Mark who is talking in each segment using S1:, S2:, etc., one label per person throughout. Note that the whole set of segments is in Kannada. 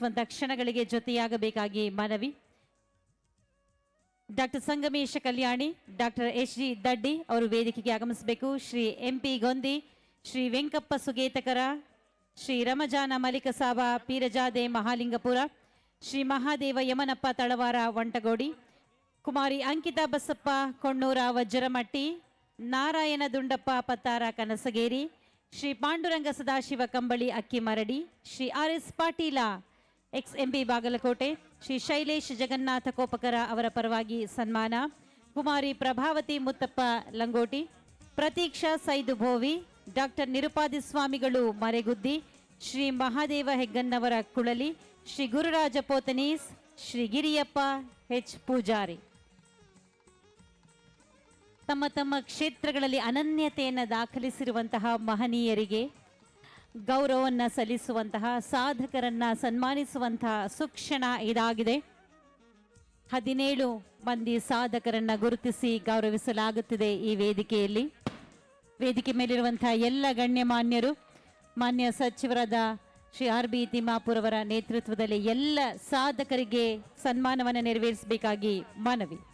S1: ಗೌರವಿಸುವಂತಹ ಕ್ಷಣಗಳಿಗೆ ಜೊತೆಯಾಗಬೇಕಾಗಿ ಮನವಿ. Doctor Sangamesha Kalyani, doctor H G Daddi ಅವರು ವೇದಿಕೆಗೆ ಆಗಮಿಸಬೇಕು. Shri M P Gondi, Shri Venkappa Sugetakar, Shri Ramajan Maliksab Peerjade Mahalingapur, Shri Mahadev Yamanappa Talawar Vantagodi, Kumari Ankita Basappa Konnur Vajramatti Narayan Dundappa Pattar Kanasageri, Shri Panduranga Sadashiva Kambali Akkimaradi Shri R S Patil ex MB Bagalkote, Shri Shailesh Jagannath Kopakar ಅವರ ಪರವಾಗಿ ಸನ್ಮಾನ. ಕುಮಾರಿ ಪ್ರಭಾವತಿ ಮುತ್ತಪ್ಪ ಲಂಗೋಟಿ, ಪ್ರತೀಕ್ಷಾ ಸೈದು ಭೋವಿ, ಡಾಕ್ಟರ್ ನಿರುಪಾದಿ ಸ್ವಾಮಿಗಳು ಮರೆಗುದ್ದಿ, ಶ್ರೀ ಮಹಾದೇವ ಹೆಗ್ಗನ್ನವರ ಕುಳಲಿ, ಶ್ರೀ ಗುರುರಾಜ ಪೋತನೀಸ್, ಶ್ರೀ ಗಿರಿಯಪ್ಪ ಎಚ್ ಪೂಜಾರಿ. ತಮ್ಮ ತಮ್ಮ ಕ್ಷೇತ್ರಗಳಲ್ಲಿ ಅನನ್ಯತೆಯನ್ನು ದಾಖಲಿಸಿರುವಂತಹ ಮಹನೀಯರಿಗೆ ಗೌರವವನ್ನು ಸಲ್ಲಿಸುವಂತಹ, ಸಾಧಕರನ್ನ ಸನ್ಮಾನಿಸುವಂತಹ ಸುಕ್ಷಣ ಇದಾಗಿದೆ. ಹದಿನೇಳು ಮಂದಿ ಸಾಧಕರನ್ನ ಗುರುತಿಸಿ ಗೌರವಿಸಲಾಗುತ್ತಿದೆ ಈ ವೇದಿಕೆಯಲ್ಲಿ. ವೇದಿಕೆ ಮೇಲಿರುವಂತಹ ಎಲ್ಲ ಗಣ್ಯಮಾನ್ಯರು, ಮಾನ್ಯ ಸಚಿವರಾದ ಶ್ರೀ ಆರ್ ಬಿ ತಿಮ್ಮಾಪುರ್ ಅವರ ನೇತೃತ್ವದಲ್ಲಿ ಎಲ್ಲ ಸಾಧಕರಿಗೆ ಸನ್ಮಾನವನ್ನು ನೆರವೇರಿಸಬೇಕಾಗಿ ಮನವಿ.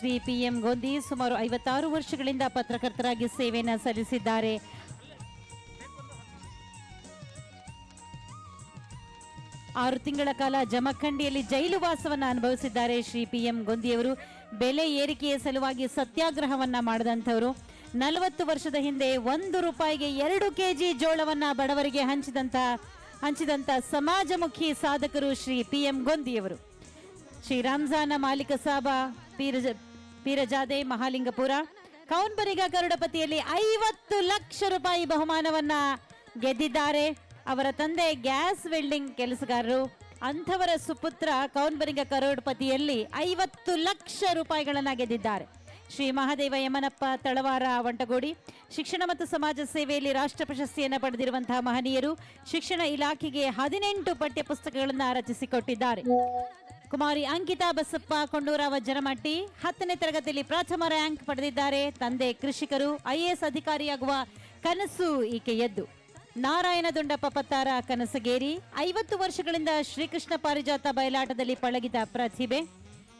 S1: ಶ್ರೀ ಪಿ ಎಂ ಗೋಂದಿ ಸುಮಾರು ಐವತ್ತಾರು ವರ್ಷಗಳಿಂದ ಪತ್ರಕರ್ತರಾಗಿ ಸೇವೆಯನ್ನು ಸಲ್ಲಿಸಿದ್ದಾರೆ. ಆರು ತಿಂಗಳ ಕಾಲ ಜಮಖಂಡಿಯಲ್ಲಿ ಜೈಲು ವಾಸವನ್ನು ಅನುಭವಿಸಿದ್ದಾರೆ ಶ್ರೀ ಪಿ ಎಂ ಗೊಂದಿಯವರು. ಬೆಲೆ ಏರಿಕೆಯ ಸಲುವಾಗಿ ಸತ್ಯಾಗ್ರಹವನ್ನ ಮಾಡಿದಂಥವರು. ನಲವತ್ತು ವರ್ಷದ ಹಿಂದೆ ಒಂದು ರೂಪಾಯಿಗೆ ಎರಡು ಕೆಜಿ ಜೋಳವನ್ನ ಬಡವರಿಗೆ ಹಂಚಿದಂತ ಹಂಚಿದಂತ ಸಮಾಜಮುಖಿ ಸಾಧಕರು ಶ್ರೀ ಪಿ ಎಂ ಗೊಂದಿಯವರು. ಶ್ರೀ ರಂಜಾನ ಮಾಲೀಕ ಸಾಬಾ, ಪೀರಜ ಪೀರಜಾದೆ ಮಹಾಲಿಂಗಪುರ. ಕೌನ್ಬರಿಗ ಕರುಡಪತಿಯಲ್ಲಿ ಐವತ್ತು ಲಕ್ಷ ರೂಪಾಯಿ ಬಹುಮಾನವನ್ನ ಗೆದ್ದಿದ್ದಾರೆ. ಅವರ ತಂದೆ ಗ್ಯಾಸ್ ವೆಲ್ಡಿಂಗ್ ಕೆಲಸಗಾರರು. ಅಂಥವರ ಸುಪುತ್ರ ಕೌನ್ಬರಿಗ ಕರೋಡ್ಪತಿಯಲ್ಲಿ ಐವತ್ತು ಲಕ್ಷ ರೂಪಾಯಿಗಳನ್ನ ಗೆದ್ದಿದ್ದಾರೆ. ಶ್ರೀ ಮಹಾದೇವ ಯಮನಪ್ಪ ತಳವಾರ ವಂಟಗೋಡಿ ಶಿಕ್ಷಣ ಮತ್ತು ಸಮಾಜ ಸೇವೆಯಲ್ಲಿ ರಾಷ್ಟ್ರ ಪ್ರಶಸ್ತಿಯನ್ನು ಪಡೆದಿರುವಂತಹ ಮಹನೀಯರು ಶಿಕ್ಷಣ ಇಲಾಖೆಗೆ ಹದಿನೆಂಟು ಪಠ್ಯ ಪುಸ್ತಕಗಳನ್ನು ರಚಿಸಿಕೊಟ್ಟಿದ್ದಾರೆ. ಕುಮಾರಿ ಅಂಕಿತಾ ಬಸಪ್ಪ ಕೊಂಡೂರಾವ ವಜ್ರಮಟ್ಟಿ ಹತ್ತನೇ ತರಗತಿಯಲ್ಲಿ ಪ್ರಥಮ ರ್ಯಾಂಕ್ ಪಡೆದಿದ್ದಾರೆ. ತಂದೆ ಕೃಷಿಕರು, ಐಎಎಸ್ ಅಧಿಕಾರಿಯಾಗುವ ಕನಸು ಈಕೆಯದ್ದು ನಾರಾಯಣ ದುಂಡಪ್ಪ ಪತ್ತಾರ, ಕನಸಗೇರಿ. ಐವತ್ತು ವರ್ಷಗಳಿಂದ ಶ್ರೀಕೃಷ್ಣ ಪಾರಿಜಾತ ಬಯಲಾಟದಲ್ಲಿ ಪಳಗಿದ ಪ್ರತಿಭೆ.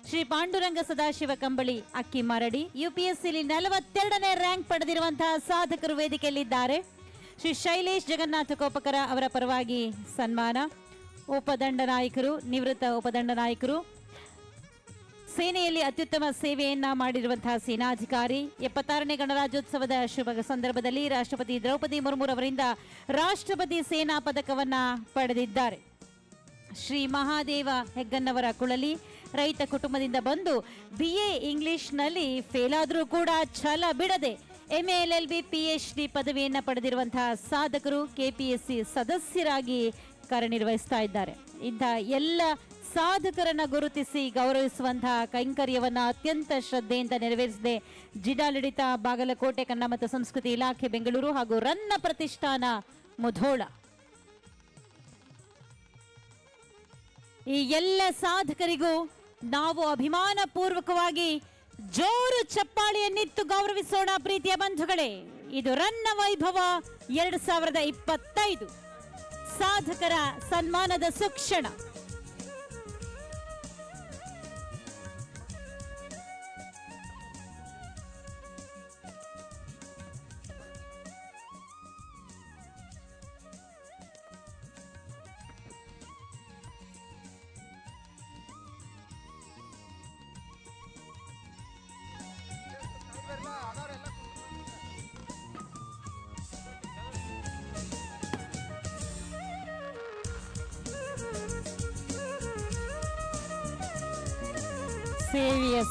S1: ಶ್ರೀ ಪಾಂಡುರಂಗ ಸದಾಶಿವ ಕಂಬಳಿ, ಅಕ್ಕಿ ಮರಡಿ. ಯುಪಿಎಸ್ಸಿಲಿ ನಲವತ್ತೆರಡನೇ ರ್ಯಾಂಕ್ ಪಡೆದಿರುವಂತಹ ಸಾಧಕರು ವೇದಿಕೆಯಲ್ಲಿದ್ದಾರೆ. ಶ್ರೀ ಶೈಲೇಶ್ ಜಗನ್ನಾಥ ಕೋಪಕರ ಅವರ ಪರವಾಗಿ ಸನ್ಮಾನ. ಉಪದಂಡ ನಾಯಕರು, ನಿವೃತ್ತ ಉಪದಂಡ ನಾಯಕರು. ಸೇನೆಯಲ್ಲಿ ಅತ್ಯುತ್ತಮ ಸೇವೆಯನ್ನ ಮಾಡಿರುವಂತಹ ಸೇನಾಧಿಕಾರಿ. ಎಪ್ಪತ್ತಾರನೇ ಗಣರಾಜ್ಯೋತ್ಸವದ ಶುಭ ಸಂದರ್ಭದಲ್ಲಿ ರಾಷ್ಟ್ರಪತಿ ದ್ರೌಪದಿ ಮುರ್ಮುರವರಿಂದ ರಾಷ್ಟ್ರಪತಿ ಸೇನಾ ಪದಕವನ್ನ ಪಡೆದಿದ್ದಾರೆ. ಶ್ರೀ ಮಹಾದೇವ ಹೆಗ್ಗನ್ನವರ ಕುಳಲಿ ರೈತ ಕುಟುಂಬದಿಂದ ಬಂದು ಬಿ ಎ ಇಂಗ್ಲಿಷ್ನಲ್ಲಿ ಫೇಲ್ ಆದರೂ ಕೂಡ ಛಲ ಬಿಡದೆ M L B P H D ಪದವಿಯನ್ನು ಪಡೆದಿರುವಂತಹ ಸಾಧಕರು ಕೆಪಿಎಸ್ಸಿ ಸದಸ್ಯರಾಗಿ ಕಾರ್ಯನಿರ್ವಹಿಸ್ತಾ ಇದ್ದಾರೆ. ಇಂತಹ ಎಲ್ಲ ಸಾಧಕರನ್ನ ಗುರುತಿಸಿ ಗೌರವಿಸುವಂತಹ ಕೈಂಕರ್ಯವನ್ನ ಅತ್ಯಂತ ಶ್ರದ್ಧೆಯಿಂದ ನೆರವೇರಿಸಿದೆ ಜಿಡಾಲಿಡಿತ ಬಾಗಲಕೋಟೆ, ಕನ್ನಡ ಮತ್ತು ಸಂಸ್ಕೃತಿ ಇಲಾಖೆ, ಬೆಂಗಳೂರು ಹಾಗೂ ರನ್ನ ಪ್ರತಿಷ್ಠಾನ ಮುಧೋಳ. ಈ ಎಲ್ಲ ಸಾಧಕರಿಗೂ ನಾವು ಅಭಿಮಾನ ಪೂರ್ವಕವಾಗಿ ಜೋರು ಚಪ್ಪಾಳಿಯನ್ನಿತ್ತು ಗೌರವಿಸೋಣ ಪ್ರೀತಿಯ ಬಂಧುಗಳೇ. ಇದು ರನ್ನ ವೈಭವ ಎರಡು ಸಾವಿರದ ಇಪ್ಪತ್ತೈದು. ಸಾಧಕರ ಸನ್ಮಾನದ ಸುಕ್ಷಣ.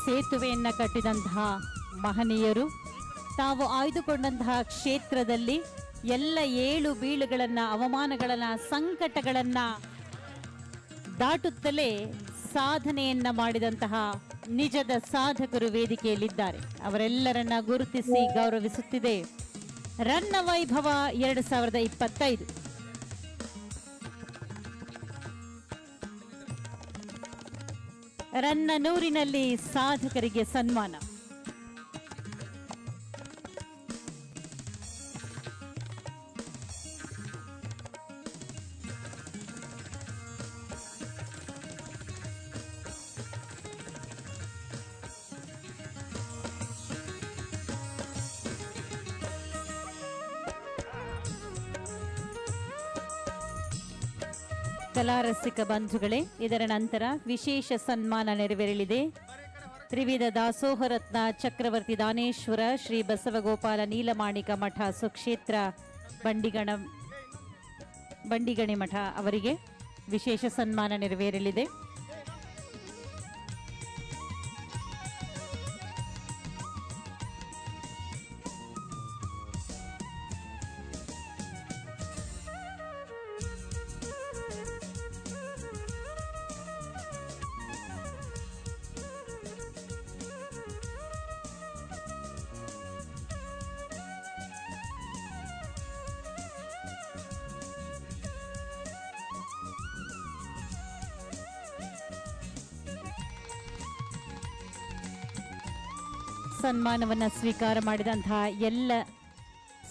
S1: ಸೇತುವೆಯನ್ನ ಕಟ್ಟಿದಂತಹ ಮಹನೀಯರು, ತಾವು ಆಯ್ದುಕೊಂಡಂತಹ ಕ್ಷೇತ್ರದಲ್ಲಿ ಎಲ್ಲ ಏಳು ಬೀಳುಗಳನ್ನ, ಅವಮಾನಗಳನ್ನ, ಸಂಕಟಗಳನ್ನ ದಾಟುತ್ತಲೇ ಸಾಧನೆಯನ್ನ ಮಾಡಿದಂತಹ ನಿಜದ ಸಾಧಕರು ವೇದಿಕೆಯಲ್ಲಿದ್ದಾರೆ. ಅವರೆಲ್ಲರನ್ನ ಗುರುತಿಸಿ ಗೌರವಿಸುತ್ತಿದೆ. ರನ್ನ ವೈಭವ ಎರಡು ಸಾವಿರದ ಇಪ್ಪತ್ತೈದು. ರನ್ನನೂರಿನಲ್ಲಿ ಸಾಧಕರಿಗೆ ಸನ್ಮಾನ. ಕಲಾರಸಿಕ ಬಂಧುಗಳೇ, ಇದರ ನಂತರ ವಿಶೇಷ ಸನ್ಮಾನ ನೆರವೇರಲಿದೆ. ತ್ರಿವಿಧ ದಾಸೋಹರತ್ನ ಚಕ್ರವರ್ತಿ ದಾನೇಶ್ವರ, ಶ್ರೀ ಬಸವಗೋಪಾಲ ನೀಲಮಾಣಿಕ ಮಠ ಸುಕ್ಷೇತ್ರ ಬಂಡಿಗಣ, ಬಂಡಿಗಣಿ ಮಠ ಅವರಿಗೆ ವಿಶೇಷ ಸನ್ಮಾನ ನೆರವೇರಲಿದೆ. ಸನ್ಮಾನವನ್ನು ಸ್ವೀಕಾರ ಮಾಡಿದಂತಹ ಎಲ್ಲ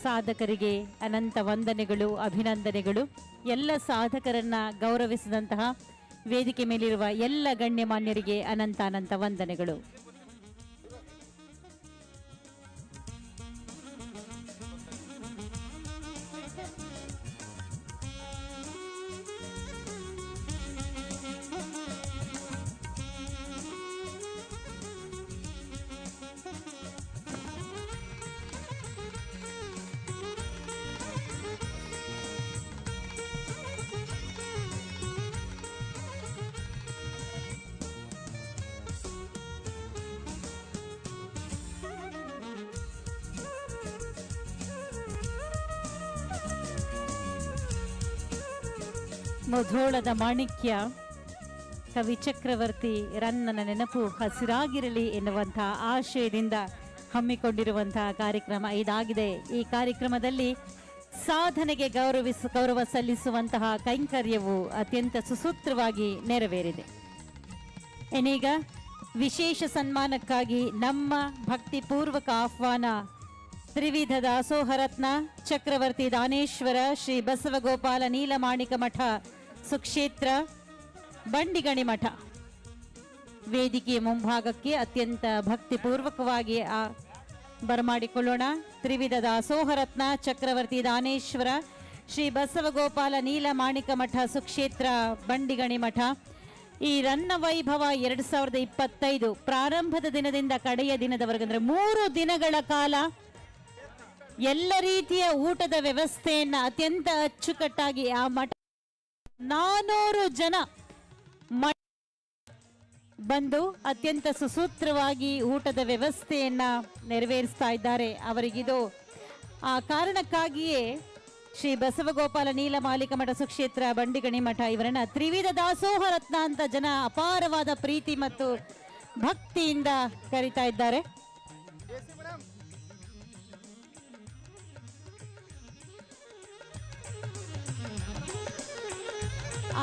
S1: ಸಾಧಕರಿಗೆ ಅನಂತ ವಂದನೆಗಳು, ಅಭಿನಂದನೆಗಳು. ಎಲ್ಲ ಸಾಧಕರನ್ನ ಗೌರವಿಸಿದಂತಹ ವೇದಿಕೆ ಮೇಲಿರುವ ಎಲ್ಲ ಗಣ್ಯಮಾನ್ಯರಿಗೆ ಅನಂತ ಅನಂತ ವಂದನೆಗಳು. ಮುಧೋಳದ ಮಾಣಿಕ್ಯ ಕವಿ ಚಕ್ರವರ್ತಿ ರನ್ನನ ನೆನಪು ಹಸಿರಾಗಿರಲಿ ಎನ್ನುವಂತಹ ಆಶಯದಿಂದ ಹಮ್ಮಿಕೊಂಡಿರುವಂತಹ ಕಾರ್ಯಕ್ರಮ ಇದಾಗಿದೆ. ಈ ಕಾರ್ಯಕ್ರಮದಲ್ಲಿ ಸಾಧನೆಗೆ ಗೌರವಿಸ, ಗೌರವ ಸಲ್ಲಿಸುವಂತಹ ಕೈಂಕರ್ಯವು ಅತ್ಯಂತ ಸುಸೂತ್ರವಾಗಿ ನೆರವೇರಿದೆ. ಏನೀಗ ವಿಶೇಷ ಸನ್ಮಾನಕ್ಕಾಗಿ ನಮ್ಮ ಭಕ್ತಿಪೂರ್ವಕ ಆಹ್ವಾನ ತ್ರಿವಿಧ ದಾಸೋಹರತ್ನ ಚಕ್ರವರ್ತಿ ದಾನೇಶ್ವರ ಶ್ರೀ ಬಸವಗೋಪಾಲ ನೀಲಮಾಣಿಕ ಮಠ ಸುಕ್ಷೇತ್ರ, ಬಂಡಿಗಣಿ ಮಠ. ವೇದಿಕೆಯ ಮುಂಭಾಗಕ್ಕೆ ಅತ್ಯಂತ ಭಕ್ತಿಪೂರ್ವಕವಾಗಿ ಆ ಬರಮಾಡಿಕೊಳ್ಳೋಣ ತ್ರಿವಿಧ ದಾಸೋಹರತ್ನ, ಚಕ್ರವರ್ತಿ ದಾನೇಶ್ವರ, ಶ್ರೀ ಬಸವಗೋಪಾಲ ನೀಲಮಾಣಿಕ ಮಠ, ಸುಕ್ಷೇತ್ರ, ಬಂಡಿಗಣಿ ಮಠ. ಈ ರನ್ನ ವೈಭವ ಎರಡ್ ಸಾವಿರದ ಇಪ್ಪತ್ತೈದು ಪ್ರಾರಂಭದ ದಿನದಿಂದ ಕಡೆಯ ದಿನದವರೆಗೆ ಅಂದ್ರೆ ಮೂರು ದಿನಗಳ ಕಾಲ ಎಲ್ಲ ರೀತಿಯ ಊಟದ ವ್ಯವಸ್ಥೆಯನ್ನ ಅತ್ಯಂತ ಅಚ್ಚುಕಟ್ಟಾಗಿ ಆ ಮಠ ನಾನೂರು ಜನ ಬಂದು ಅತ್ಯಂತ ಸುಸೂತ್ರವಾಗಿ ಊಟದ ವ್ಯವಸ್ಥೆಯನ್ನ ನೆರವೇರಿಸ್ತಾ ಇದ್ದಾರೆ ಅವರಿಗಿದು. ಆ ಕಾರಣಕ್ಕಾಗಿಯೇ ಶ್ರೀ ಬಸವಗೋಪಾಲ ನೀಲಮಾಲಿಕ ಮಠ ಸುಕ್ಷೇತ್ರ ಬಂಡಿಗಣಿ ಮಠ ಇವರನ್ನ ತ್ರಿವಿಧ ದಾಸೋಹ ರತ್ನ ಅಂತ ಜನ ಅಪಾರವಾದ ಪ್ರೀತಿ ಮತ್ತು ಭಕ್ತಿಯಿಂದ ಕರೀತಾ ಇದ್ದಾರೆ.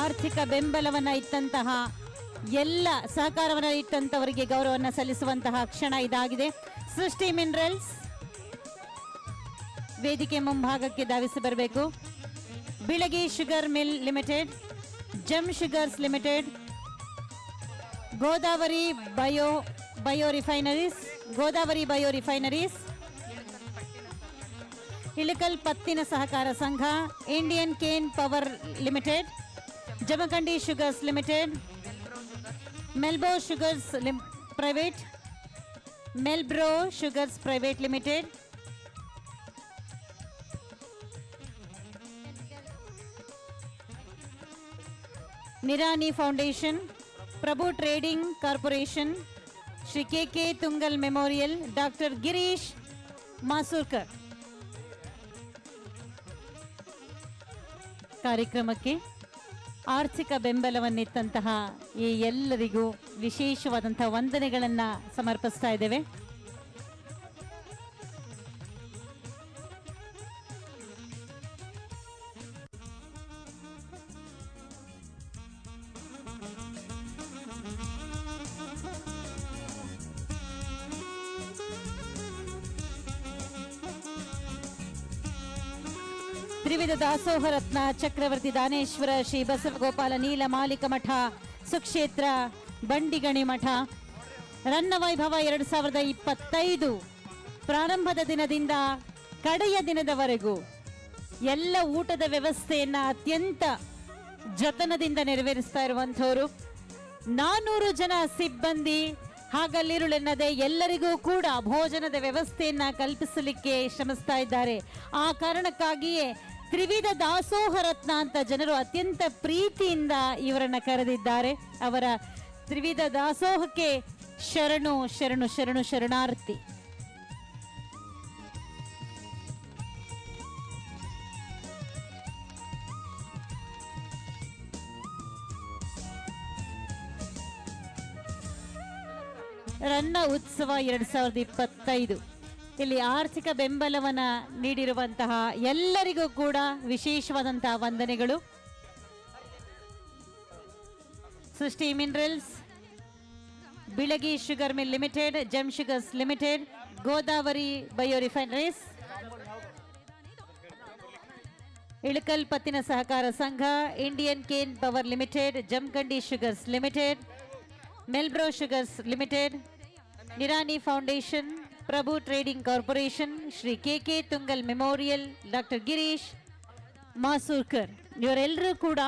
S1: ಆರ್ಥಿಕ ಬೆಂಬಲವನ್ನು ಇಟ್ಟಂತಹ ಎಲ್ಲ ಸಹಕಾರವನ್ನು ಇಟ್ಟಂತವರಿಗೆ ಗೌರವವನ್ನು ಸಲ್ಲಿಸುವಂತಹ ಕ್ಷಣ ಇದಾಗಿದೆ. ಸೃಷ್ಟಿ ಮಿನರಲ್ಸ್ ವೇದಿಕೆ ಮುಂಭಾಗಕ್ಕೆ ಧಾವಿಸಿ ಬರಬೇಕು. Bilagi sugar mill limited, gem sugars limited, Godavari bio bio refineries, Godavari bio refineries, Ilkal ಪತ್ತಿನ ಸಹಕಾರ ಸಂಘ, Indian cane power limited Jamkhandi sugars limited Melbro sugars lim private Melbro sugars private limited Nirani foundation Prabhu trading corporation Shri K K Tungal memorial doctor Girish Masurkar ಕಾರ್ಯಕ್ರಮಕ್ಕೆ ಆರ್ಥಿಕ ಬೆಂಬಲವನ್ನಿತ್ತಂತಹ ಈ ಎಲ್ಲರಿಗೂ ವಿಶೇಷವಾದಂತಹ ವಂದನೆಗಳನ್ನು ಸಮರ್ಪಿಸ್ತಾ ಇದ್ದೇವೆ. ದಾಸೋಹ ರತ್ನ ಚಕ್ರವರ್ತಿ ದಾನೇಶ್ವರ, ಶ್ರೀ ಬಸವಗೋಪಾಲ ನೀಲ ಮಾಲಿಕ ಮಠ, ಸುಕ್ಷೇತ್ರ ಬಂಡಿಗಣಿ ಮಠ. ರನ್ನ ವೈಭವ ಎರಡು ಸಾವಿರದ ಇಪ್ಪತ್ತೈದು ಪ್ರಾರಂಭದ ದಿನದಿಂದ ಕಡೆಯ ದಿನದವರೆಗೂ ಎಲ್ಲ ಊಟದ ವ್ಯವಸ್ಥೆಯನ್ನ ಅತ್ಯಂತ ಜತನದಿಂದ ನೆರವೇರಿಸ್ತಾ ಇರುವಂಥವರು. ನಾನೂರು ಜನ ಸಿಬ್ಬಂದಿ ಹಾಗಲ್ಲಿರುಳೆನ್ನದೆ ಎಲ್ಲರಿಗೂ ಕೂಡ ಭೋಜನದ ವ್ಯವಸ್ಥೆಯನ್ನ ಕಲ್ಪಿಸಲಿಕ್ಕೆ ಶ್ರಮಿಸ್ತಾ ಇದ್ದಾರೆ. ಆ ಕಾರಣಕ್ಕಾಗಿಯೇ ತ್ರಿವಿಧ ದಾಸೋಹ ರತ್ನ ಅಂತ ಜನರು ಅತ್ಯಂತ ಪ್ರೀತಿಯಿಂದ ಇವರನ್ನ ಕರೆದಿದ್ದಾರೆ. ಅವರ ತ್ರಿವಿಧ ದಾಸೋಹಕ್ಕೆ ಶರಣು ಶರಣು ಶರಣು, ಶರಣಾರ್ಥಿ. ರನ್ನ ಉತ್ಸವ ಎರಡ್ ಸಾವಿರದ ಇಪ್ಪತ್ತೈದು. ಇಲ್ಲಿ ಆರ್ಥಿಕ ಬೆಂಬಲವನ್ನ ನೀಡಿರುವಂತಹ ಎಲ್ಲರಿಗೂ ಕೂಡ ವಿಶೇಷವಾದಂತಹ ವಂದನೆಗಳು. Srishti minerals Bilagi sugar mill limited gem sugars limited Godavari bio refineries Ilkal ಪತ್ತಿನ ಸಹಕಾರ ಸಂಘ Indian cane power limited Jamkhandi sugars limited Melbro sugars limited Nirani foundation Prabhu trading corporation Shri K K Tungal memorial doctor Girish Masurkar ಇವರೆಲ್ಲರೂ ಕೂಡ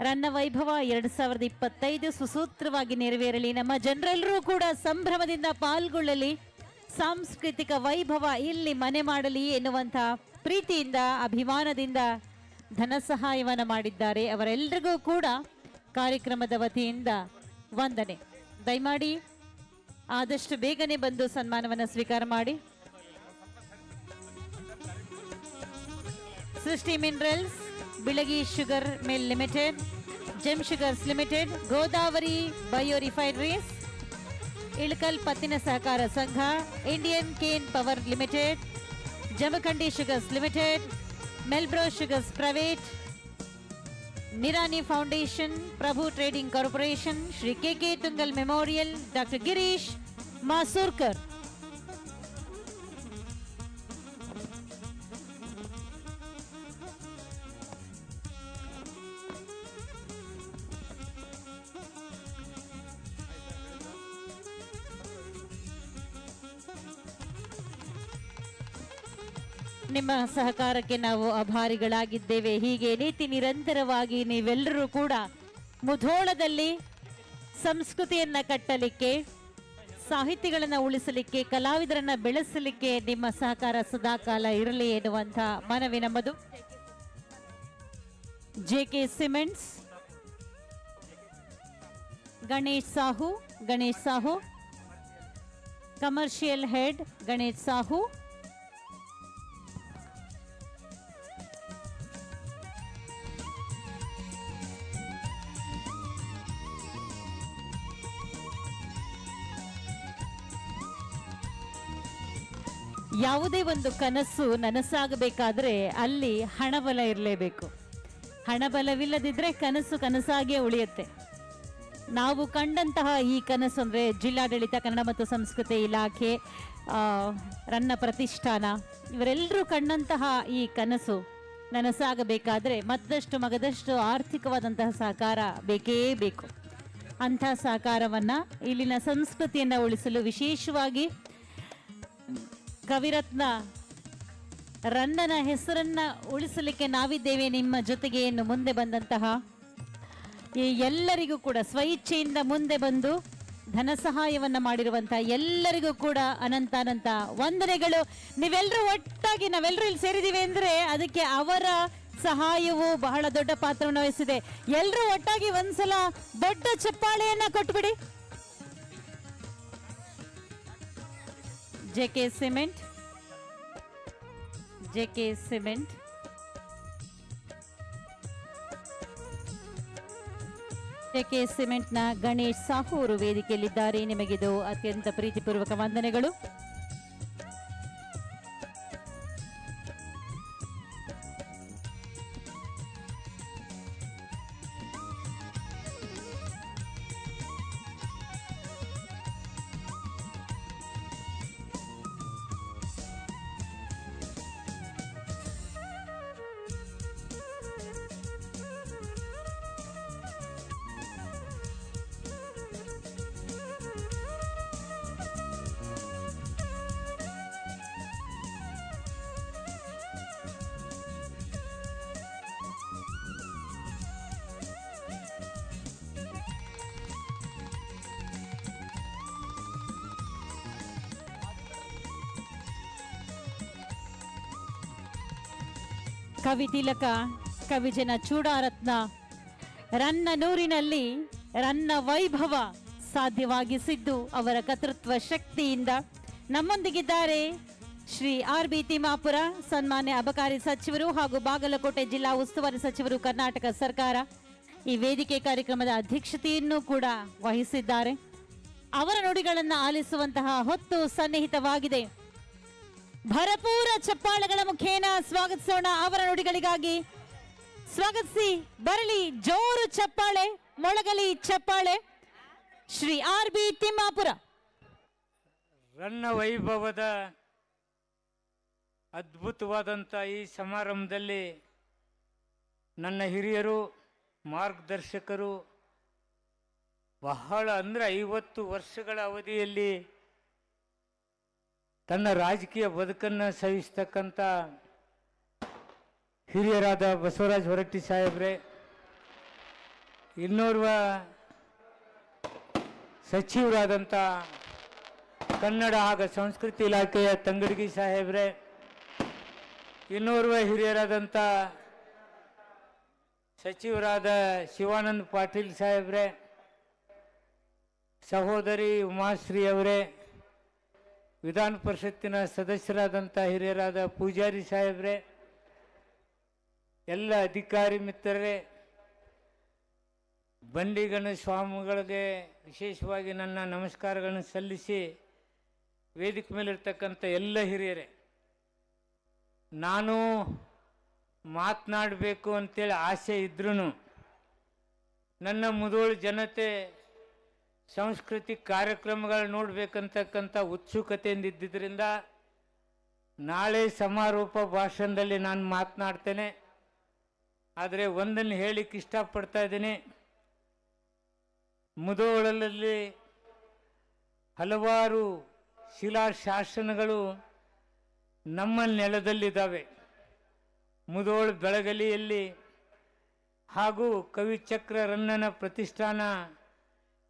S1: ರನ್ನ ವೈಭವ ಎರಡು ಸಾವಿರದ ಇಪ್ಪತ್ತೈದು ಸುಸೂತ್ರವಾಗಿ ನೆರವೇರಲಿ. ನಮ್ಮ ಜನರೆಲ್ಲರೂ ಕೂಡ ಸಂಭ್ರಮದಿಂದ ಪಾಲ್ಗೊಳ್ಳಲಿ. ಸಾಂಸ್ಕೃತಿಕ ವೈಭವ ಇಲ್ಲಿ ಮನೆ ಮಾಡಲಿ ಎನ್ನುವಂಥ ಪ್ರೀತಿಯಿಂದ, ಅಭಿಮಾನದಿಂದ ಧನ ಸಹಾಯವನ್ನು ಮಾಡಿದ್ದಾರೆ. ಅವರೆಲ್ಲರಿಗೂ ಕೂಡ ಕಾರ್ಯಕ್ರಮದ ವತಿಯಿಂದ ವಂದನೆ. ದಯಮಾಡಿ ಆದಷ್ಟು ಬೇಗನೆ ಬಂದು ಸನ್ಮಾನವನ್ನು ಸ್ವೀಕಾರ ಮಾಡಿ. Srishti minerals, Bilagi sugar mill limited, gem sugars limited, Godavari bio refineries, Ilkal ಪತ್ತಿನ ಸಹಕಾರ ಸಂಘ, Indian cane power limited, Jamkhandi sugars limited, Melbro sugars private Nirani foundation Prabhu trading corporation Shri K K Tungal memorial doctor Girish Masurkar ನಿಮ್ಮ ಸಹಕಾರಕ್ಕೆ ನಾವು ಆಭಾರಿಗಳಾಗಿದ್ದೇವೆ ಹೀಗೆ ನೀತಿ ನಿರಂತರವಾಗಿ ನೀವೆಲ್ಲರೂ ಕೂಡ ಮುಧೋಳದಲ್ಲಿ ಸಂಸ್ಕೃತಿಯನ್ನ ಕಟ್ಟಲಿಕ್ಕೆ ಸಾಹಿತಿಗಳನ್ನ ಉಳಿಸಲಿಕ್ಕೆ, ಕಲಾವಿದರನ್ನ ಬೆಳೆಸಲಿಕ್ಕೆ ನಿಮ್ಮ ಸಹಕಾರ ಸದಾಕಾಲ ಇರಲಿ ಎನ್ನುವಂಥ ಮನವಿ ನಮ್ಮದು. J K cements, Ganesh Sahu Ganesh Sahu, commercial head Ganesh Sahu ಯಾವುದೇ ಒಂದು ಕನಸು ನನಸಾಗಬೇಕಾದ್ರೆ ಅಲ್ಲಿ ಹಣಬಲ ಇರಲೇಬೇಕು. ಹಣಬಲವಿಲ್ಲದಿದ್ದರೆ ಕನಸು ಕನಸಾಗಿಯೇ ಉಳಿಯುತ್ತೆ. ನಾವು ಕಂಡಂತಹ ಈ ಕನಸು ಅಂದರೆ ಜಿಲ್ಲಾಡಳಿತ, ಕನ್ನಡ ಮತ್ತು ಸಂಸ್ಕೃತಿ ಇಲಾಖೆ ರನ್ನ ಪ್ರತಿಷ್ಠಾನ, ಇವರೆಲ್ಲರೂ ಕಂಡಂತಹ ಈ ಕನಸು ನನಸಾಗಬೇಕಾದ್ರೆ ಮತ್ತಷ್ಟು ಮಗದಷ್ಟು ಆರ್ಥಿಕವಾದಂತಹ ಸಹಕಾರ ಬೇಕೇ ಬೇಕು. ಅಂಥ ಸಹಕಾರವನ್ನು ಇಲ್ಲಿನ ಸಂಸ್ಕೃತಿಯನ್ನು ಉಳಿಸಲು ವಿಶೇಷವಾಗಿ ಕವಿರತ್ನ ರನ್ನನ ಹೆಸರನ್ನ ಉಳಿಸಲಿಕ್ಕೆ ನಾವಿದ್ದೇವೆ ನಿಮ್ಮ ಜೊತೆಗೆ ಏನು ಮುಂದೆ ಬಂದಂತಹ ಈ ಎಲ್ಲರಿಗೂ ಕೂಡ ಸ್ವಇಚ್ಛೆಯಿಂದ ಮುಂದೆ ಬಂದು ಧನ ಸಹಾಯವನ್ನ ಮಾಡಿರುವಂತಹ ಎಲ್ಲರಿಗೂ ಕೂಡ ಅನಂತ ಅನಂತ ವಂದನೆಗಳು. ನೀವೆಲ್ಲರೂ ಒಟ್ಟಾಗಿ ನಾವೆಲ್ಲರೂ ಇಲ್ಲಿ ಸೇರಿದೀವಿ ಅಂದ್ರೆ ಅದಕ್ಕೆ ಅವರ ಸಹಾಯವು ಬಹಳ ದೊಡ್ಡ ಪಾತ್ರವನ್ನು ವಹಿಸಿದೆ. ಎಲ್ಲರೂ ಒಟ್ಟಾಗಿ ಒಂದ್ಸಲ ದೊಡ್ಡ ಚಪ್ಪಾಳೆಯನ್ನ ಕೊಟ್ಬಿಡಿ. J K cement J K cement K ಸಿಮೆಂಟ್ನ Ganesh Sahu ಅವರು ವೇದಿಕೆಯಲ್ಲಿದ್ದಾರೆ. ನಿಮಗಿದು ಅತ್ಯಂತ ಪ್ರೀತಿಪೂರ್ವಕ ವಂದನೆಗಳು. ಕವಿ ತಿಲಕ ಕವಿಜನ ಚೂಡಾರತ್ನ, ರನ್ನ ನೂರಿನಲ್ಲಿ ರನ್ನ ವೈಭವ ಸಾಧ್ಯವಾಗಿಸಿದ್ದು ಅವರ ಕರ್ತೃತ್ವ ಶಕ್ತಿಯಿಂದ ನಮ್ಮೊಂದಿಗಿದ್ದಾರೆ ಶ್ರೀ ಆರ್ ಬಿ ತಿಮ್ಮಾಪುರ ಸನ್ಮಾನ್ಯ ಅಬಕಾರಿ ಸಚಿವರು ಹಾಗೂ ಬಾಗಲಕೋಟೆ ಜಿಲ್ಲಾ ಉಸ್ತುವಾರಿ ಸಚಿವರು ಕರ್ನಾಟಕ ಸರ್ಕಾರ. ಈ ವೇದಿಕೆ ಕಾರ್ಯಕ್ರಮದ ಅಧ್ಯಕ್ಷತೆಯನ್ನು ಕೂಡ ವಹಿಸಿದ್ದಾರೆ. ಅವರ ನುಡಿಗಳನ್ನು ಆಲಿಸುವಂತಹ ಹೊತ್ತು ಸನ್ನಿಹಿತವಾಗಿದೆ. ಭರಪೂರ ಚಪ್ಪಾಳೆಗಳ ಮುಖೇನ ಸ್ವಾಗತಿಸೋಣ ಅವರ ನುಡಿಗಳಿಗಾಗಿ. ಸ್ವಾಗತಿಸಿ, ಬರಲಿ, ಜೋರು ಚಪ್ಪಾಳೆ, ಮೊಳಗಲಿ ಚಪ್ಪಾಳೆ. Shri R B Timmapur.
S2: ರನ್ನ ವೈಭವದ ಅದ್ಭುತವಾದಂಥ ಈ ಸಮಾರಂಭದಲ್ಲಿ ನನ್ನ ಹಿರಿಯರು, ಮಾರ್ಗದರ್ಶಕರು, ಬಹಳ ಅಂದರೆ ಐವತ್ತು ವರ್ಷಗಳ ಅವಧಿಯಲ್ಲಿ ತನ್ನ ರಾಜಕೀಯ ಬದುಕನ್ನು ಸವಿಸ್ತಕ್ಕಂಥ ಹಿರಿಯರಾದ ಬಸವರಾಜ ಹೊರಟ್ಟಿ ಸಾಹೇಬ್ರೆ, ಇನ್ನೋರ್ವ ಸಚಿವರಾದಂಥ ಕನ್ನಡ ಹಾಗೂ ಸಂಸ್ಕೃತಿ ಇಲಾಖೆಯ ತಂಗಡಗಿ ಸಾಹೇಬ್ರೆ, ಇನ್ನೋರ್ವ ಹಿರಿಯರಾದಂಥ ಸಚಿವರಾದ ಶಿವಾನಂದ ಪಾಟೀಲ್ ಸಾಹೇಬ್ರೆ, ಸಹೋದರಿ ಉಮಾಶ್ರೀ ಅವರೇ ವಿಧಾನ ಪರಿಷತ್ತಿನ ಸದಸ್ಯರಾದಂಥ ಹಿರಿಯರಾದ ಪೂಜಾರಿ ಸಾಹೇಬ್ರೆ, ಎಲ್ಲ ಅಧಿಕಾರಿ ಮಿತ್ರರೇ, ಬಂಡಿಗಣ ಸ್ವಾಮಿಗಳಿಗೆ ವಿಶೇಷವಾಗಿ ನನ್ನ ನಮಸ್ಕಾರಗಳನ್ನು ಸಲ್ಲಿಸಿ ವೇದಿಕೆ ಮೇಲಿರ್ತಕ್ಕಂಥ ಎಲ್ಲ ಹಿರಿಯರೇ, ನಾನು ಮಾತನಾಡಬೇಕು ಅಂತೇಳಿ ಆಸೆ ಇದ್ರೂ ನನ್ನ ಮುದೋಳು ಜನತೆ ಸಾಂಸ್ಕೃತಿಕ ಕಾರ್ಯಕ್ರಮಗಳು ನೋಡಬೇಕಂತಕ್ಕಂಥ ಉತ್ಸುಕತೆಯಿಂದ ಇದ್ದಿದ್ದರಿಂದ ನಾಳೆ ಸಮಾರೋಪ ಭಾಷಣದಲ್ಲಿ ನಾನು ಮಾತನಾಡ್ತೇನೆ. ಆದರೆ ಒಂದನ್ನು ಹೇಳಿಕ್ಕೆ ಇಷ್ಟಪಡ್ತಾ ಇದ್ದೀನಿ. ಮುದೋಳಲ್ಲಿ ಹಲವಾರು ಶಿಲಾ ಶಾಸನಗಳು ನಮ್ಮ ನೆಲದಲ್ಲಿದ್ದಾವೆ. ಮುದೋಳು ಬೆಳಗಲಿಯಲ್ಲಿ ಹಾಗೂ ಕವಿಚಕ್ರ ರನ್ನನ ಪ್ರತಿಷ್ಠಾನ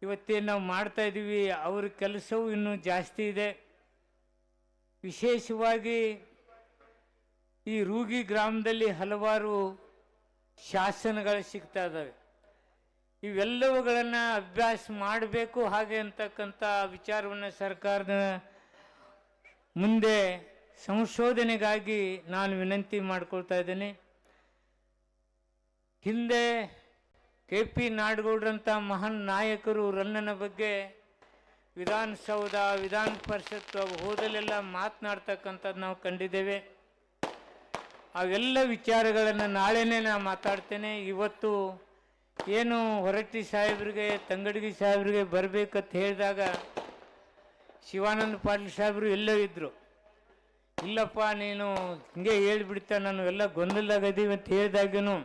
S2: ಇವತ್ತೇನು ನಾವು ಮಾಡ್ತಾ ಇದ್ದೀವಿ ಅವ್ರ ಕೆಲಸವೂ ಇನ್ನೂ ಜಾಸ್ತಿ ಇದೆ. ವಿಶೇಷವಾಗಿ ಈ ರೂಗಿ ಗ್ರಾಮದಲ್ಲಿ ಹಲವಾರು ಶಾಸನಗಳು ಸಿಗ್ತಾ ಇದ್ದಾವೆ ಇವೆಲ್ಲವುಗಳನ್ನು ಅಭ್ಯಾಸ ಮಾಡಬೇಕು ಹಾಗೆ ಅಂತಕ್ಕಂಥ ವಿಚಾರವನ್ನು ಸರ್ಕಾರದ ಮುಂದೆ ಸಂಶೋಧನೆಗಾಗಿ ನಾನು ವಿನಂತಿ ಮಾಡ್ಕೊಳ್ತಾ ಇದ್ದೇನೆ. ಹಿಂದೆ ಕೆ ಪಿ ನಾಡಗೌಡ್ರಂಥ ಮಹಾನ್ ನಾಯಕರು ರನ್ನನ ಬಗ್ಗೆ ವಿಧಾನಸೌಧ, ವಿಧಾನ ಪರಿಷತ್ತು ಅವು ಹೋದಲ್ಲೆಲ್ಲ ಮಾತನಾಡ್ತಕ್ಕಂಥದ್ದು ನಾವು ಕಂಡಿದ್ದೇವೆ. ಅವೆಲ್ಲ ವಿಚಾರಗಳನ್ನು ನಾಳೆನೇ ನಾನು ಮಾತಾಡ್ತೇನೆ. ಇವತ್ತು ಏನು ಹೊರಟ್ಟಿ ಸಾಹೇಬ್ರಿಗೆ, ತಂಗಡಗಿ ಸಾಹೇಬ್ರಿಗೆ ಬರಬೇಕಂತ ಹೇಳಿದಾಗ ಶಿವಾನಂದ ಪಾಟೀಲ್ ಸಾಹೇಬರು ಎಲ್ಲೋ ಇದ್ದರು ಇಲ್ಲಪ್ಪ, ನೀನು ಹಿಂಗೆ ಹೇಳ್ಬಿಡ್ತಾ, ನಾನು ಎಲ್ಲ ಗೊಂದಲದಾಗದೀವಿ ಅಂತ ಹೇಳಿದಾಗನು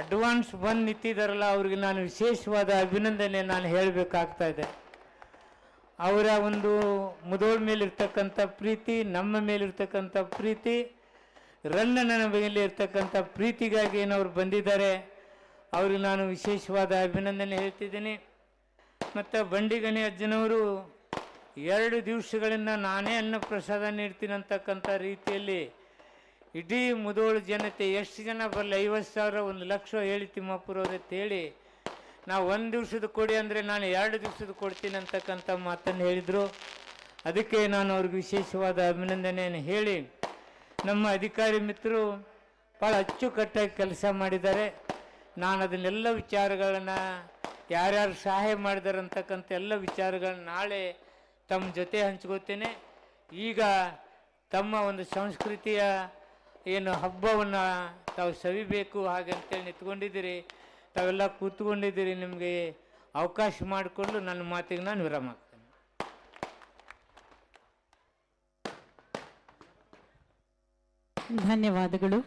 S2: ಅಡ್ವಾನ್ಸ್ ಬಂದು ನಿಂತಿದ್ದಾರಲ್ಲ ಅವ್ರಿಗೆ ನಾನು ವಿಶೇಷವಾದ ಅಭಿನಂದನೆ ನಾನು ಹೇಳಬೇಕಾಗ್ತಾ ಇದೆ. ಅವರ ಒಂದು ಮುದೋಳ ಮೇಲಿರ್ತಕ್ಕಂಥ ಪ್ರೀತಿ, ನಮ್ಮ ಮೇಲಿರ್ತಕ್ಕಂಥ ಪ್ರೀತಿ ರನ್ನನ ಮೇಲೆ ಇರ್ತಕ್ಕಂಥ ಪ್ರೀತಿಗಾಗಿ ಏನವ್ರು ಬಂದಿದ್ದಾರೆ, ಅವ್ರಿಗೆ ನಾನು ವಿಶೇಷವಾದ ಅಭಿನಂದನೆ ಹೇಳ್ತಿದ್ದೀನಿ. ಮತ್ತು ಬಂಡಿಗಣಿ ಅಜ್ಜನವರು, ಎರಡು ದಿವಸಗಳಿಂದ ನಾನೇ ಅನ್ನ ಪ್ರಸಾದ ನೀಡ್ತೀನಿ ಅಂತಕ್ಕಂಥ ರೀತಿಯಲ್ಲಿ ಇಡೀ ಮುದೋಳು ಜನತೆ ಎಷ್ಟು ಜನ ಬರಲಿ, ಐವತ್ತು ಸಾವಿರ, ಒಂದು ಲಕ್ಷ ಹೇಳಿ ಹೇಳಿ ನಾವು ಒಂದು ದಿವಸದ ಕೊಡಿ ಅಂದರೆ ನಾನು ಎರಡು ದಿವಸದ ಕೊಡ್ತೀನಿ ಅಂತಕ್ಕಂಥ ಮಾತನ್ನು ಹೇಳಿದರು. ಅದಕ್ಕೆ ನಾನು ಅವ್ರಿಗೆ ವಿಶೇಷವಾದ ಅಭಿನಂದನೆಯನ್ನು ಹೇಳಿ, ನಮ್ಮ ಅಧಿಕಾರಿ ಮಿತ್ರರು ಭಾಳ ಅಚ್ಚುಕಟ್ಟಾಗಿ ಕೆಲಸ ಮಾಡಿದ್ದಾರೆ. ನಾನು ಅದನ್ನೆಲ್ಲ ವಿಚಾರಗಳನ್ನು ಯಾರ್ಯಾರು ಸಹಾಯ ಮಾಡಿದ್ದಾರೆ ಅಂತಕ್ಕಂಥ ಎಲ್ಲ ವಿಚಾರಗಳನ್ನ ನಾಳೆ ತಮ್ಮ ಜೊತೆ ಹಂಚ್ಕೋತೇನೆ. ಈಗ ತಮ್ಮ ಒಂದು ಸಂಸ್ಕೃತಿಯ ಏನು ಹಬ್ಬವನ್ನು ತಾವು ಸವಿಬೇಕು ಹಾಗೆ ಅಂತೇಳಿ ನಿಂತ್ಕೊಂಡಿದ್ದೀರಿ. ತಾವೆಲ್ಲ ಕೂತ್ಕೊಂಡಿದ್ದೀರಿ, ನಿಮಗೆ ಅವಕಾಶ ಮಾಡಿಕೊಂಡು ನನ್ನ ಮಾತಿಗೆ ನಾನು ವಿರಾಮ ಆಗ್ತೇನೆ
S1: ಧನ್ಯವಾದಗಳು.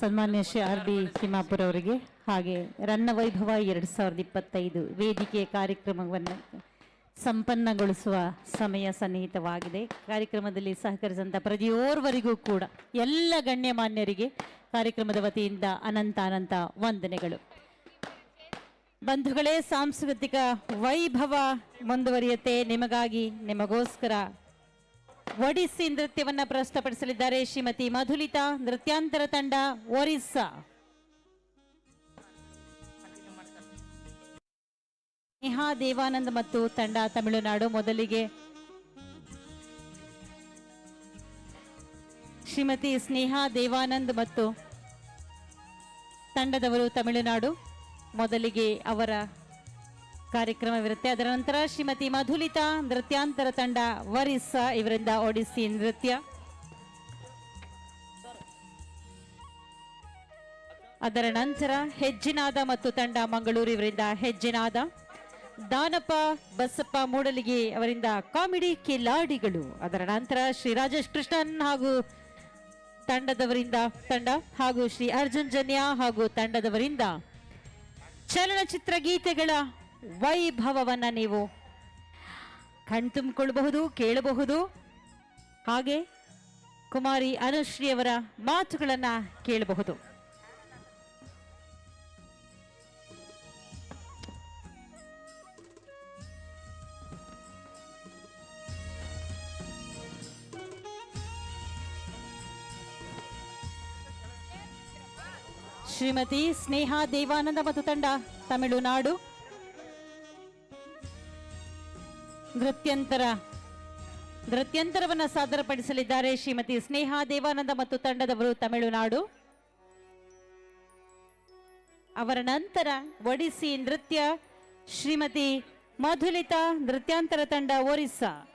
S1: ಸನ್ಮಾನ್ಯ ಶ್ರೀ ಆರ್ ಬಿ ತಿಮ್ಮಾಪುರ ಅವರಿಗೆ ಹಾಗೆ ರನ್ನ ವೈಭವ ಎರಡು ಸಾವಿರದ ಇಪ್ಪತ್ತೈದು ವೇದಿಕೆಯ ಕಾರ್ಯಕ್ರಮವನ್ನು ಸಂಪನ್ನಗೊಳಿಸುವ ಸಮಯ ಸನ್ನಿಹಿತವಾಗಿದೆ. ಕಾರ್ಯಕ್ರಮದಲ್ಲಿ ಸಹಕರಿಸಿದಂಥ ಪ್ರತಿಯೋರ್ವರಿಗೂ ಕೂಡ ಎಲ್ಲ ಗಣ್ಯಮಾನ್ಯರಿಗೆ ಕಾರ್ಯಕ್ರಮದ ವತಿಯಿಂದ ಅನಂತ ಅನಂತ ವಂದನೆಗಳು. ಬಂಧುಗಳೇ, ಸಾಂಸ್ಕೃತಿಕ ವೈಭವ ಮುಂದುವರಿಯುತ್ತೆ. ನಿಮಗಾಗಿ ನಿಮಗೋಸ್ಕರ ಒಡಿಸ್ಸಿ ನೃತ್ಯವನ್ನು ಪ್ರಸ್ತುತಪಡಿಸಲಿದ್ದಾರೆ ಶ್ರೀಮತಿ ಮಧುಲಿತಾ ನೃತ್ಯಾಂತರ ತಂಡ ಒರಿಸ್ಸಾ. ನೇಹಾ ದೇವಾನಂದ್ ಮತ್ತು ತಂಡ ತಮಿಳುನಾಡು ಮೊದಲಿಗೆ. ಶ್ರೀಮತಿ ಸ್ನೇಹಾ ದೇವಾನಂದ್ ಮತ್ತು ತಂಡದವರು ತಮಿಳುನಾಡು ಮೊದಲಿಗೆ ಅವರ ಕಾರ್ಯಕ್ರಮವಿರುತ್ತೆ. ಅದರ ನಂತರ ಶ್ರೀಮತಿ ಮಧುಲಿತಾ ನೃತ್ಯಾಂತರ ತಂಡ ವರಿಸ್ಸಾ ಇವರಿಂದ ಒಡಿಸ್ಸಿ ನೃತ್ಯ. ಅದರ ನಂತರ ಹೆಜ್ಜಿನಾದ ಮತ್ತು ತಂಡ ಮಂಗಳೂರು ಇವರಿಂದ ಹೆಜ್ಜಿನಾದ. ದಾನಪ್ಪ, ಬಸಪ್ಪ ಮೂಡಲಿಗೆ ಅವರಿಂದ ಕಾಮಿಡಿ ಕಿಲಾಡಿಗಳು. ಅದರ ನಂತರ ಶ್ರೀ ರಾಜೇಶ್ ಕೃಷ್ಣನ್ ಹಾಗೂ ತಂಡದವರಿಂದ, ತಂಡ ಹಾಗೂ ಶ್ರೀ ಅರ್ಜುನ್ ಜನ್ಯ ಹಾಗೂ ತಂಡದವರಿಂದ ಚಲನಚಿತ್ರ ಗೀತೆಗಳ ವೈಭವವನ್ನ ನೀವು ಕಣ್ತುಂಬಿಕೊಳ್ಳಬಹುದು ಕೇಳಬಹುದು. ಹಾಗೆ ಕುಮಾರಿ ಅನುಶ್ರೀಯವರ ಮಾತುಗಳನ್ನ ಕೇಳಬಹುದು. ಶ್ರೀಮತಿ ಸ್ನೇಹ ದೇವಾನಂದ ಮತ್ತು ತಂಡ ತಮಿಳುನಾಡು. ನೃತ್ಯಂತರ, ನೃತ್ಯಂತರವನ್ನು ಸಾದರಪಡಿಸಲಿದ್ದಾರೆ ಶ್ರೀಮತಿ ಸ್ನೇಹ ದೇವಾನಂದ ಮತ್ತು ತಂಡದವರು ತಮಿಳುನಾಡು. ಅವರ ನಂತರ ಒಡಿಸಿ ನೃತ್ಯ ಶ್ರೀಮತಿ ಮಧುಲಿತಾ ನೃತ್ಯಾಂತರ ತಂಡ ಒರಿಸ್ಸಾ.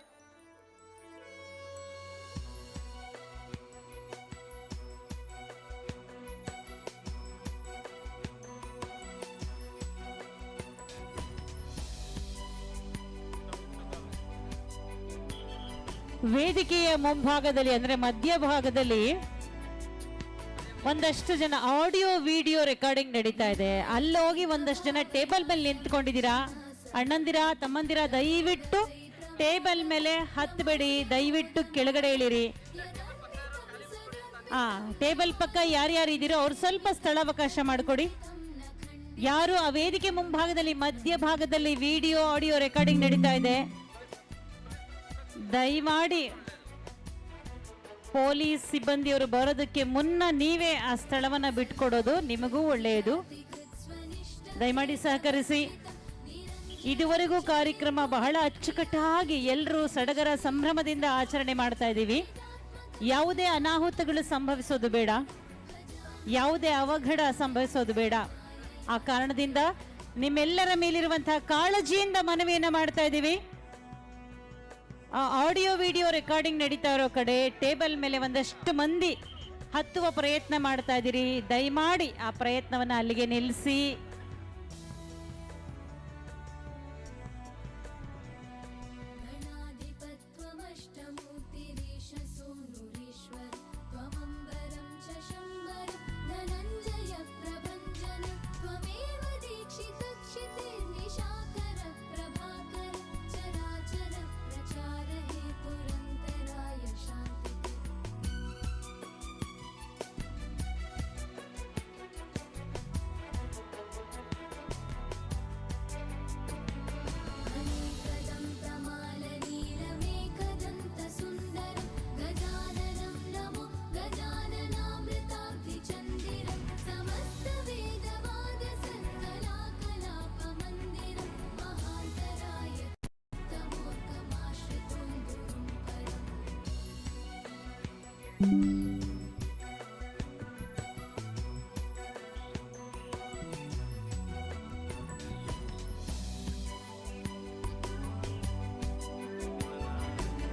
S1: ವೇದಿಕೆಯ ಮುಂಭಾಗದಲ್ಲಿ, ಅಂದ್ರೆ ಮಧ್ಯಭಾಗದಲ್ಲಿ ಒಂದಷ್ಟು ಜನ ಆಡಿಯೋ, ವಿಡಿಯೋ ರೆಕಾರ್ಡಿಂಗ್ ನಡೀತಾ ಇದೆ. ಅಲ್ಲೋಗಿ ಒಂದಷ್ಟು ಜನ ಟೇಬಲ್ ಮೇಲೆ ನಿಂತ್ಕೊಂಡಿದ್ದೀರಾ? ಅಣ್ಣಂದಿರ, ತಮ್ಮಂದಿರ, ದಯವಿಟ್ಟು ಟೇಬಲ್ ಮೇಲೆ ಹತ್ತಬೇಡಿ ದಯವಿಟ್ಟು ಕೆಳಗಡೆ ಇಳಿರಿ. ಆ, ಟೇಬಲ್ ಪಕ್ಕ ಯಾರ್ಯಾರು ಇದ್ದೀರೋ ಅವ್ರು ಸ್ವಲ್ಪ ಸ್ಥಳಾವಕಾಶ ಮಾಡಿಕೊಡಿ. ಯಾರು ಆ ವೇದಿಕೆ ಮುಂಭಾಗದಲ್ಲಿ ಮಧ್ಯಭಾಗದಲ್ಲಿ ವಿಡಿಯೋ, ಆಡಿಯೋ ರೆಕಾರ್ಡಿಂಗ್ ನಡೀತಾ ಇದೆ. ದಯಮಾಡಿ ಪೊಲೀಸ್ ಸಿಬ್ಬಂದಿಯವರು ಬರೋದಕ್ಕೆ ಮುನ್ನ ನೀವೇ ಆ ಸ್ಥಳವನ್ನು ಬಿಟ್ಕೊಡೋದು ನಿಮಗೂ ಒಳ್ಳೆಯದು. ದಯಮಾಡಿ ಸಹಕರಿಸಿ. ಇದುವರೆಗೂ ಕಾರ್ಯಕ್ರಮ ಬಹಳ ಅಚ್ಚುಕಟ್ಟಾಗಿ ಎಲ್ಲರೂ ಸಡಗರ ಸಂಭ್ರಮದಿಂದ ಆಚರಣೆ ಮಾಡ್ತಾ ಇದ್ದೀವಿ. ಯಾವುದೇ ಅನಾಹುತಗಳು ಸಂಭವಿಸೋದು ಬೇಡ. ಯಾವುದೇ ಅವಘಡ ಸಂಭವಿಸೋದು ಬೇಡ. ಆ ಕಾರಣದಿಂದ ನಿಮ್ಮೆಲ್ಲರ ಮೇಲಿರುವಂತಹ ಕಾಳಜಿಯಿಂದ ಮನವಿಯನ್ನು ಮಾಡ್ತಾ ಇದ್ದೀವಿ. ಆಡಿಯೋ ವಿಡಿಯೋ ರೆಕಾರ್ಡಿಂಗ್ ನಡೀತಾ ಇರೋ ಕಡೆ ಟೇಬಲ್ ಮೇಲೆ ಒಂದಷ್ಟು ಮಂದಿ ಹತ್ತುವ ಪ್ರಯತ್ನ ಮಾಡ್ತಾ ಇದ್ದೀರಿ. ದಯಮಾಡಿ ಆ ಪ್ರಯತ್ನವನ್ನು ಅಲ್ಲಿಗೆ ನಿಲ್ಲಿಸಿ.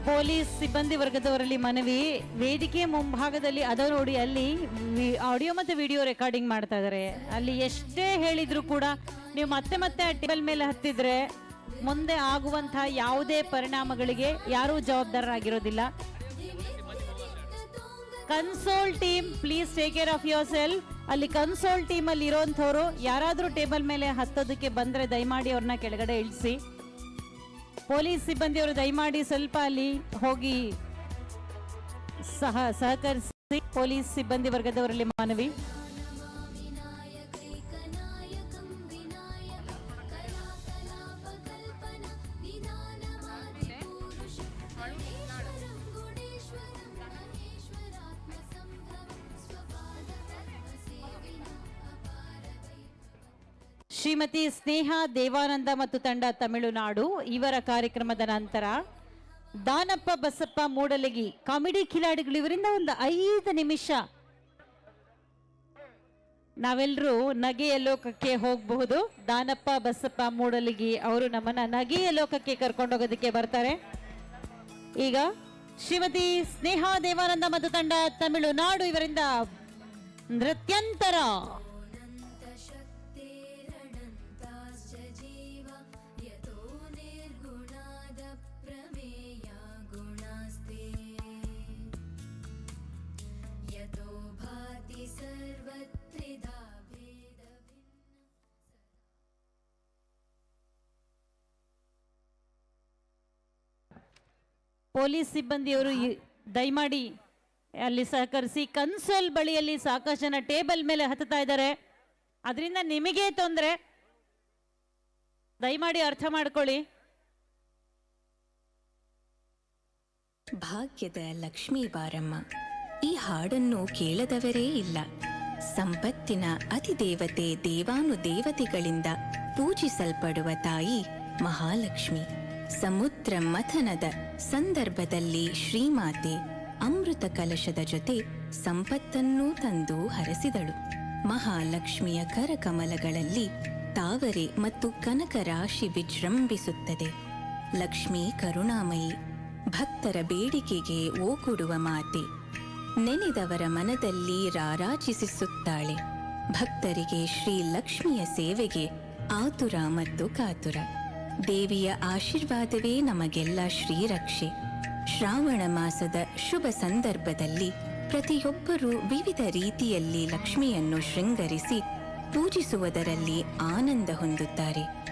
S1: ಪೊಲೀಸ್ ಸಿಬ್ಬಂದಿ ವರ್ಗದವರಲ್ಲಿ ಮನವಿ, ವೇದಿಕೆ ಮುಂಭಾಗದಲ್ಲಿ ಅದ ನೋಡಿ ಅಲ್ಲಿ ಆಡಿಯೋ ಮತ್ತು ವಿಡಿಯೋ ರೆಕಾರ್ಡಿಂಗ್ ಮಾಡ್ತಾ ಇದ್ದಾರೆ ಅಲ್ಲಿ ಎಷ್ಟೇ ಹೇಳಿದ್ರು ಕೂಡ ನೀವು ಮತ್ತೆ ಮತ್ತೆ ಟೇಬಲ್ ಮೇಲೆ ಹತ್ತಿದ್ರೆ ಮುಂದೆ ಆಗುವಂತಹ ಯಾವುದೇ ಪರಿಣಾಮಗಳಿಗೆ ಯಾರೂ ಜವಾಬ್ದಾರರಾಗಿರೋದಿಲ್ಲ. Console team please take care of your self ಅಲ್ಲಿ ಕನ್ಸೋಲ್ ಟೀಮ್ ಅಲ್ಲಿ ಇರೋಂಥವ್ರು, ಯಾರಾದರೂ ಟೇಬಲ್ ಮೇಲೆ ಹತ್ತೋದಕ್ಕೆ ಬಂದ್ರೆ ದಯಮಾಡಿ ಅವ್ರನ್ನ ಕೆಳಗಡೆ ಇಳಿಸಿ. ಪೊಲೀಸ್ ಸಿಬ್ಬಂದಿಯವರು ದಯಮಾಡಿ ಸ್ವಲ್ಪ ಅಲ್ಲಿ ಹೋಗಿ ಸಹ, ಸಹಕರಿಸಿ. ಪೊಲೀಸ್ ಸಿಬ್ಬಂದಿ ವರ್ಗದವರಲ್ಲಿ ಮನವಿ. ಶ್ರೀಮತಿ ಸ್ನೇಹ ದೇವಾನಂದ ಮತ್ತು ತಂಡ ತಮಿಳುನಾಡು, ಇವರ ಕಾರ್ಯಕ್ರಮದ ನಂತರ ದಾನಪ್ಪ ಬಸಪ್ಪ ಮೂಡಲಗಿ ಕಾಮಿಡಿ ಕಿಲಾಡಿಗಳು ಇವರಿಂದ ಒಂದು ಐದು ನಿಮಿಷ ನಾವೆಲ್ಲರೂ ನಗೆಯ ಲೋಕಕ್ಕೆ ಹೋಗಬಹುದು. ದಾನಪ್ಪ ಬಸಪ್ಪ ಮೂಡಲಗಿ ಅವರು ನಮ್ಮನ್ನ ನಗೆಯ ಲೋಕಕ್ಕೆ ಕರ್ಕೊಂಡೋಗೋದಕ್ಕೆ ಬರ್ತಾರೆ. ಈಗ ಶ್ರೀಮತಿ ಸ್ನೇಹ ದೇವಾನಂದ ಮತ್ತು ತಂಡ ತಮಿಳುನಾಡು ಇವರಿಂದ ನೃತ್ಯಂತರ. ಪೊಲೀಸ್ ಸಿಬ್ಬಂದಿಯವರು ದಯಮಾಡಿ ಅಲ್ಲಿ ಸಹಕರಿಸಿ ಕನ್ಸೋಲ್ ಬಳಿಯಲ್ಲಿ ಸಾಕಷ್ಟು ಜನ ಟೇಬಲ್ ಮೇಲೆ ಹತ್ತುತ್ತಾ ಇದ್ದಾರೆ. ಅದರಿಂದ ನಿಮಗೆ ತೊಂದರೆ. ದಯಮಾಡಿ ಅರ್ಥ ಮಾಡ್ಕೊಳ್ಳಿ.
S3: ಭಾಗ್ಯದ ಲಕ್ಷ್ಮೀ ಬಾರಮ್ಮ, ಈ ಹಾಡನ್ನು ಕೇಳದವರೇ ಇಲ್ಲ. ಸಂಪತ್ತಿನ ಅತಿದೇವತೆ ದೇವಾನುದೇವತೆಗಳಿಂದ ಪೂಜಿಸಲ್ಪಡುವ ತಾಯಿ ಮಹಾಲಕ್ಷ್ಮಿ. ಸಮುದ್ರ ಮಥನದ ಸಂದರ್ಭದಲ್ಲಿ ಶ್ರೀಮಾತೆ ಅಮೃತ ಕಲಶದ ಜೊತೆ ಸಂಪತ್ತನ್ನೂ ತಂದು ಹರಸಿದಳು. ಮಹಾಲಕ್ಷ್ಮಿಯ ಕರಕಮಲಗಳಲ್ಲಿ ತಾವರೆ ಮತ್ತು ಕನಕ ರಾಶಿ ವಿಜೃಂಭಿಸುತ್ತದೆ. ಲಕ್ಷ್ಮೀ ಕರುಣಾಮಯಿ, ಭಕ್ತರ ಬೇಡಿಕೆಗೆ ಓಗೊಡುವ ಮಾತೆ, ನೆನೆದವರ ಮನದಲ್ಲಿ ರಾರಾಜಿಸುತ್ತಾಳೆ. ಭಕ್ತರಿಗೆ ಶ್ರೀ ಲಕ್ಷ್ಮಿಯ ಸೇವೆಗೆ ಆತುರ ಮತ್ತು ಕಾತುರ. ದೇವಿಯ ಆಶೀರ್ವಾದವೇ ನಮಗೆಲ್ಲ ಶ್ರೀರಕ್ಷೆ. ಶ್ರಾವಣ ಮಾಸದ ಶುಭ ಸಂದರ್ಭದಲ್ಲಿ ಪ್ರತಿಯೊಬ್ಬರೂ ವಿವಿಧ ರೀತಿಯಲ್ಲಿ ಲಕ್ಷ್ಮಿಯನ್ನು ಶೃಂಗರಿಸಿ ಪೂಜಿಸುವುದರಲ್ಲಿ ಆನಂದ ಹೊಂದುತ್ತಾರೆ.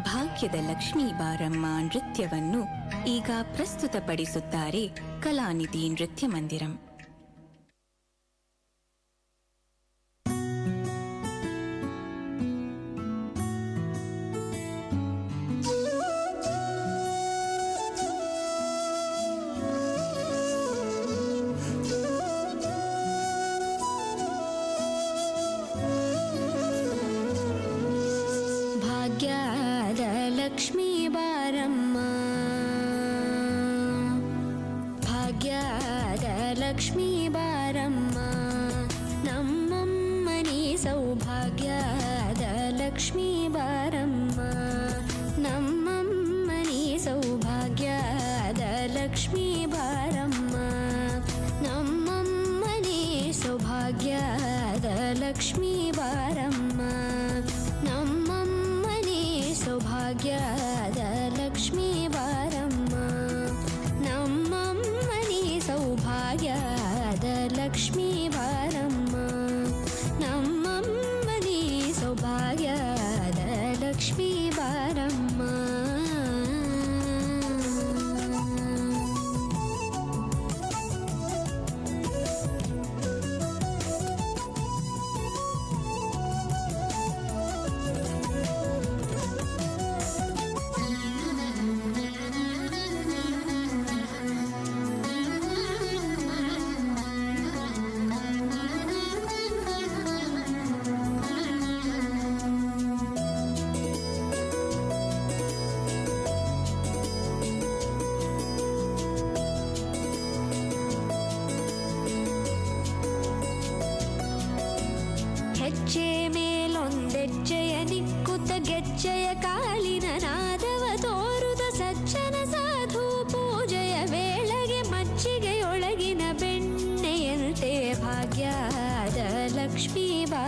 S3: ಭಾಗ್ಯದ ಲಕ್ಷ್ಮೀ ಬಾರಮ್ಮ ನೃತ್ಯವನ್ನು ಈಗ ಪ್ರಸ್ತುತಪಡಿಸುತ್ತಾರೆ ಕಲಾನಿಧಿ ನೃತ್ಯ ಮಂದಿರಂ.